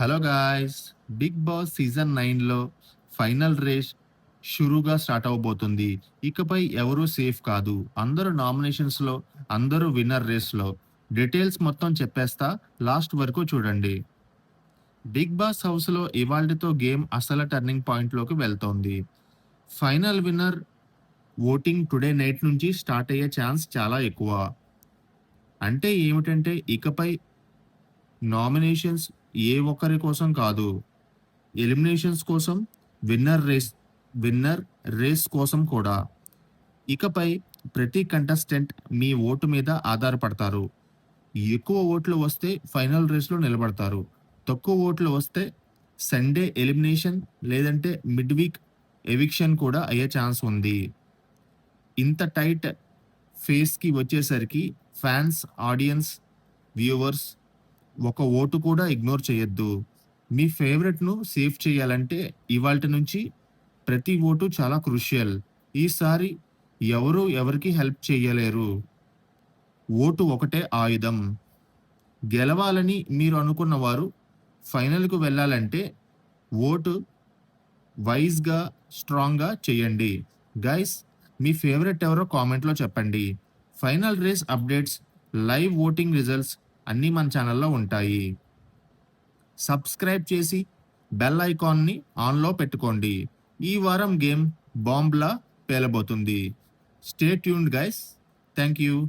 Hello guys big boss season నైన్లో final race షురుగా start అవబోతుంది. ఇకపై ఎవరూ సేఫ్ కాదు. అందరూ నామినేషన్స్లో అందరూ విన్నర్ రేస్లో డీటెయిల్స్ మొత్తం చెప్పేస్తా. లాస్ట్ వరకు చూడండి. బిగ్ బాస్ హౌస్లో ఇవాల్టితో గేమ్ అసలు టర్నింగ్ పాయింట్లోకి వెళ్తోంది. Final winner voting today night నుంచి స్టార్ట్ అయ్యే ఛాన్స్ చాలా ఎక్కువ. అంటే ఏమిటంటే ఇకపై నామినేషన్స్ ఏ ఒక్కరి కోసం కాదు ఎలిమినేషన్స్ కోసం విన్నర్ రేస్ విన్నర్ రేస్ కోసం కూడా. ఇకపై ప్రతి కంటెస్టెంట్ మీ ఓటు మీద ఆధారపడతారు. ఎక్కువ ఓట్లు వస్తే ఫైనల్ రేస్లో నిలబడతారు. తక్కువ ఓట్లు వస్తే సండే ఎలిమినేషన్ లేదంటే మిడ్ వీక్ ఎవిక్షన్ కూడా అయ్యే ఛాన్స్ ఉంది. ఇంత టైట్ ఫేస్కి వచ్చేసరికి ఫ్యాన్స్ ఆడియన్స్ వ్యూవర్స్ ఒక ఓటు కూడా ఇగ్నోర్ చేయొద్దు. మీ ఫేవరెట్ను సేవ్ చేయాలంటే ఇవాళ నుంచి ప్రతి ఓటు చాలా క్రూషియల్. ఈసారి ఎవరు ఎవరికి హెల్ప్ చేయలేరు. ఓటు ఒకటే ఆయుధం. గెలవాలని మీరు అనుకున్న వారు ఫైనల్కు వెళ్ళాలంటే ఓటు వైజ్గా స్ట్రాంగ్గా చేయండి. గైస్ మీ ఫేవరెట్ ఎవరో కామెంట్లో చెప్పండి. Final race updates live voting results అన్నీ మన ఛానల్లో ఉంటాయి. సబ్స్క్రైబ్ చేసి బెల్ ఐకాన్ని ఆన్లో పెట్టుకోండి. ఈ వారం గేమ్ బాంబ్లా పేలబోతుంది. Stay tuned guys thank you